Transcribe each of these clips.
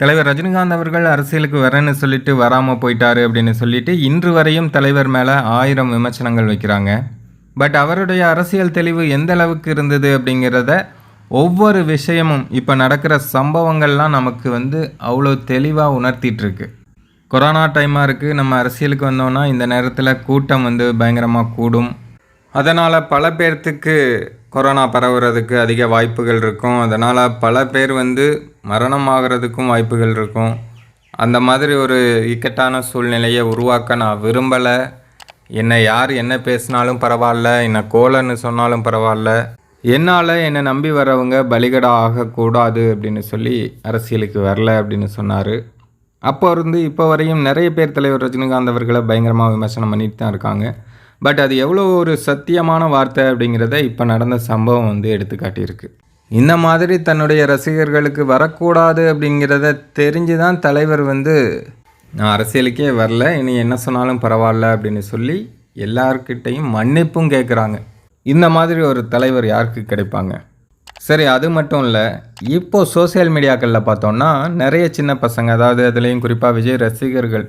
தலைவர் ரஜினிகாந்த் அவர்கள் அரசியலுக்கு வரேன்னு சொல்லிட்டு வராமல் போயிட்டாரு அப்படின்னு சொல்லிட்டு இன்று வரையும் தலைவர் மேலே ஆயிரம் விமர்சனங்கள் வைக்கிறாங்க. பட் அவருடைய அரசியல் தெளிவு எந்த அளவுக்கு இருந்தது அப்படிங்கிறத ஒவ்வொரு விஷயமும் இப்போ நடக்கிற சம்பவங்கள்லாம் நமக்கு வந்து அவ்வளோ தெளிவாக உணர்த்திட்டுருக்கு. கொரோனா டைமாக இருக்குது நம்ம அரசியலுக்கு வந்தோம்னா இந்த நேரத்தில் கூட்டம் வந்து பயங்கரமாக கூடும். அதனால் பல பேர்த்துக்கு கொரோனா பரவுறதுக்கு அதிக வாய்ப்புகள் இருக்கும். அதனால் பல பேர் வந்து மரணம் ஆகிறதுக்கும் வாய்ப்புகள் இருக்கும். அந்த மாதிரி ஒரு இக்கட்டான சூழ்நிலையை உருவாக்க நான் விரும்பலை. என்னை யார் என்ன பேசினாலும் பரவாயில்ல என்னை கோலன்னு சொன்னாலும் பரவாயில்ல. என்னால் என்னை நம்பி வரவங்க பலிகடா ஆகக்கூடாது அப்படின்னு சொல்லி அரசியலுக்கு வரல அப்படின்னு சொன்னார். அப்போ இருந்து இப்போ வரையும் நிறைய பேர் தலைவர் ரஜினிகாந்த் அவர்களை பயங்கரமாக விமர்சனம் பண்ணிட்டு தான் இருக்காங்க. பட் அது எவ்வளோ ஒரு சத்தியமான வார்த்தை அப்படிங்கிறத இப்போ நடந்த சம்பவம் வந்து எடுத்துக்காட்டியிருக்கு. இந்த மாதிரி தன்னுடைய ரசிகர்களுக்கு வரக்கூடாது அப்படிங்கிறத தெரிஞ்சு தான் தலைவர் வந்து நான் அரசியலுக்கே வரல இனி என்ன சொன்னாலும் பரவாயில்ல அப்படின்னு சொல்லி எல்லார்கிட்டையும் மன்னிப்பும் கேட்குறாங்க இந்த மாதிரி ஒரு தலைவர் யாருக்கு கிடைப்பாங்க? சரி அது மட்டும் இல்லை இப்போது சோஷியல் மீடியாக்களில் பார்த்தோன்னா நிறைய சின்ன பசங்க அதாவது அதுலேயும் குறிப்பாக விஜய் ரசிகர்கள்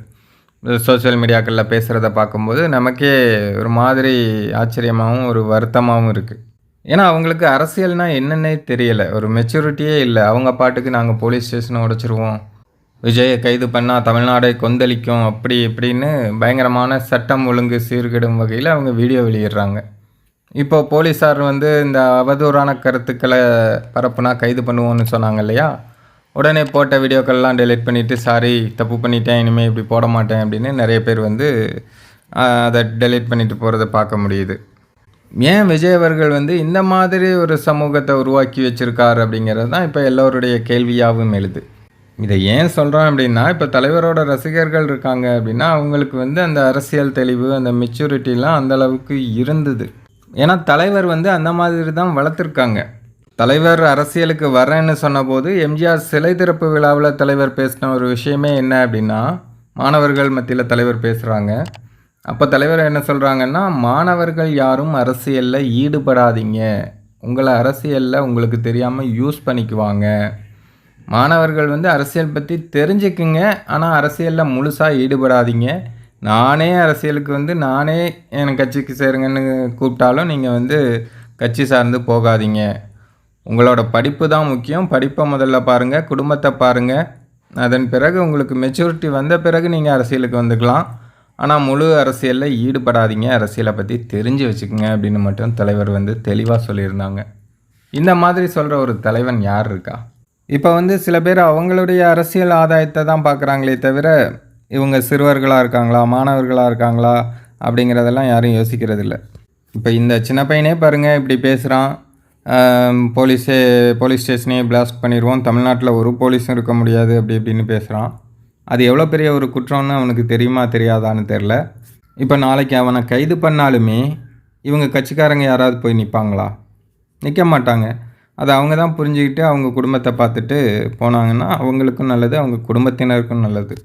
சோஷியல் மீடியாக்களில் பேசுகிறத பார்க்கும்போது நமக்கே ஒரு மாதிரி ஆச்சரியமாகவும் ஒரு வருத்தமாகவும் இருக்குது ஏன்னா அவங்களுக்கு அரசியல்னால் என்னென்னே தெரியலை. ஒரு மெச்சூரிட்டியே இல்லை. அவங்க பாட்டுக்கு நாங்கள் போலீஸ் ஸ்டேஷனை உடைச்சிருவோம். விஜயை கைது பண்ணால் தமிழ்நாடை கொந்தளிக்கும் அப்படி இப்படின்னு பயங்கரமான சட்டம் ஒழுங்கு சீர்கெடும் வகையில் அவங்க வீடியோ வெளியிடுறாங்க. இப்போ போலீஸார் வந்து இந்த அவதூறான கருத்துக்களை பரப்புனா கைது பண்ணுவோன்னு சொன்னாங்க இல்லையா? உடனே போட்ட வீடியோக்கள்லாம் டெலிட் பண்ணிவிட்டு சாரி தப்பு பண்ணிட்டேன் இனிமேல் இப்படி போட மாட்டேன் அப்படின்னு நிறைய பேர் வந்து அதை டெலீட் பண்ணிட்டு போகிறத பார்க்க முடியுது. ஏன் விஜய் அவர்கள் வந்து இந்த மாதிரி ஒரு சமூகத்தை உருவாக்கி வச்சுருக்கார் அப்படிங்கிறது தான் இப்போ எல்லோருடைய கேள்வியாகவும் எழுது. இதை ஏன் சொல்கிறோம் அப்படின்னா இப்போ தலைவரோட ரசிகர்கள் இருக்காங்க அப்படின்னா அவங்களுக்கு வந்து அந்த அரசியல் தெளிவு அந்த மெச்சூரிட்டிலாம் அந்தளவுக்கு இருந்தது. ஏன்னா தலைவர் வந்து அந்த மாதிரி தான் வளர்த்துருக்காங்க. தலைவர் அரசியலுக்கு வரேன்னு சொன்னபோது எம்ஜிஆர் சிலை திறப்பு விழாவில் தலைவர் பேசின ஒரு விஷயமே என்ன அப்படின்னா மாணவர்கள் மத்தியில் தலைவர் பேசுகிறாங்க அப்போ தலைவர் என்ன சொல்கிறாங்கன்னா மாணவர்கள் யாரும் அரசியலில் ஈடுபடாதீங்க. உங்களை அரசியலில் உங்களுக்கு தெரியாமல் யூஸ் பண்ணிக்குவாங்க. மாணவர்கள் வந்து அரசியல் பற்றி தெரிஞ்சுக்குங்க ஆனால் அரசியலில் முழுசாக ஈடுபடாதீங்க. நானே அரசியலுக்கு வந்து நானே என் கட்சிக்கு சேருங்கன்னு கூப்பிட்டாலும் நீங்கள் வந்து கட்சி சார்ந்து போகாதீங்க. உங்களோட படிப்பு தான் முக்கியம். படிப்பை முதல்ல பாருங்கள் குடும்பத்தை பாருங்கள் அதன் பிறகு உங்களுக்கு மெச்சூரிட்டி வந்த பிறகு நீங்கள் அரசியலுக்கு வந்துக்கலாம். ஆனால் முழு அரசியலில் ஈடுபடாதீங்க. அரசியலை பற்றி தெரிஞ்சு வச்சுக்கோங்க அப்படின்னு மட்டும் தலைவர் வந்து தெளிவாக சொல்லியிருந்தாங்க. இந்த மாதிரி சொல்கிற ஒரு தலைவன் யார் இருக்கா? இப்போ வந்து சில பேர் அவங்களுடைய அரசியல் ஆதாயத்தை தான் பார்க்குறாங்களே தவிர இவங்க சிறுவர்களாக இருக்காங்களா மாணவர்களாக இருக்காங்களா அப்படிங்கிறதெல்லாம் யாரும் யோசிக்கிறது இல்லை இப்போ இந்த சின்ன பையனே பாருங்கள் இப்படி பேசுகிறான் போலீஸே போலீஸ் ஸ்டேஷனே பிளாஸ்ட் பண்ணிடுவோம் தமிழ்நாட்டில் ஒரு போலீஸும் இருக்க முடியாது அப்படி இப்படின்னு பேசுகிறான் அது எவ்வளோ பெரிய ஒரு குற்றம்னு அவனுக்கு தெரியுமா தெரியாதான்னு தெரில இப்போ நாளைக்கு அவனை கைது பண்ணாலுமே இவங்க கட்சிக்காரங்க யாராவது போய் நிற்பாங்களா நிற்க மாட்டாங்க. அதை அவங்க தான் புரிஞ்சுக்கிட்டு அவங்க குடும்பத்தை பார்த்துட்டு போனாங்கன்னா அவங்களுக்கும் நல்லது அவங்க குடும்பத்தினருக்கும் நல்லது.